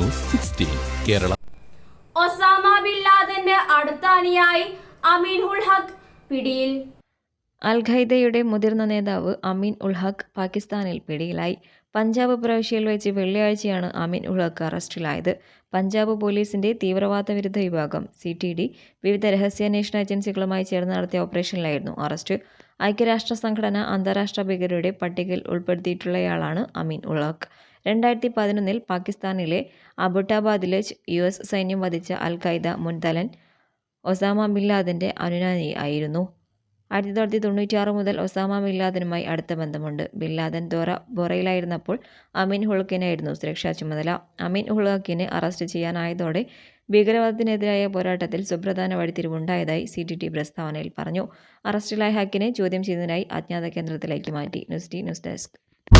News sixteen Kerala. Osama bin ലാദന്റെ അടുത്ത അനുയായി അമീൻ ഉൽ പിടിയിൽ. അൽ ഖൈദയുടെ മുതിർന്ന നേതാവ് അമീൻ ഉൽ ഹക്ക് പാകിസ്ഥാനിൽ പിടിയിലായി. പഞ്ചാബ് പ്രവിശ്യയിൽ വെച്ച് വെള്ളിയാഴ്ചയാണ് അമീൻ ഉൽ ഹക്ക് അറസ്റ്റിലായത്. പഞ്ചാബ് പോലീസിന്റെ തീവ്രവാദ വിരുദ്ധ വിഭാഗം സി ടി ഡി വിവിധ രഹസ്യാന്വേഷണ ഏജൻസികളുമായി ചേർന്ന് നടത്തിയ ഓപ്പറേഷനിലായിരുന്നു അറസ്റ്റ്. ഐക്യരാഷ്ട്ര സംഘടന അന്താരാഷ്ട്ര ഭീകരരുടെ പട്ടികയിൽ ഉൾപ്പെടുത്തിയിട്ടുള്ളയാളാണ് അമീൻ ഉൾ രണ്ടായിരത്തി പതിനൊന്നിൽ പാകിസ്ഥാനിലെ അബുട്ടാബാദിലെ യു എസ് സൈന്യം വധിച്ച അൽ ഖൈദ മുൻ തലൻ ഒസാമ ബിൻ ലാദന്റെ അനുനാനി ആയിരുന്നു. ആയിരത്തി തൊള്ളായിരത്തി തൊണ്ണൂറ്റിയാറ് മുതൽ ഒസാമ ബിൻ ലാദനുമായി അടുത്ത ബന്ധമുണ്ട്. ബിൻ ലാദൻ ദോറ ബൊറയിലായിരുന്നപ്പോൾ അമീൻ ഹുളക്കിനായിരുന്നു സുരക്ഷാ ചുമതല. അമീൻ ഹുളക്കിനെ അറസ്റ്റ് ചെയ്യാനായതോടെ ഭീകരവാദത്തിനെതിരായ പോരാട്ടത്തിൽ സുപ്രധാന വഴിത്തിരിവുണ്ടായതായി സി ടി ടി പ്രസ്താവനയിൽ പറഞ്ഞു. അറസ്റ്റിലായ ഹക്കിനെ ചോദ്യം ചെയ്യുന്നതിനായി അജ്ഞാത കേന്ദ്രത്തിലേക്ക് മാറ്റി. News T news desk.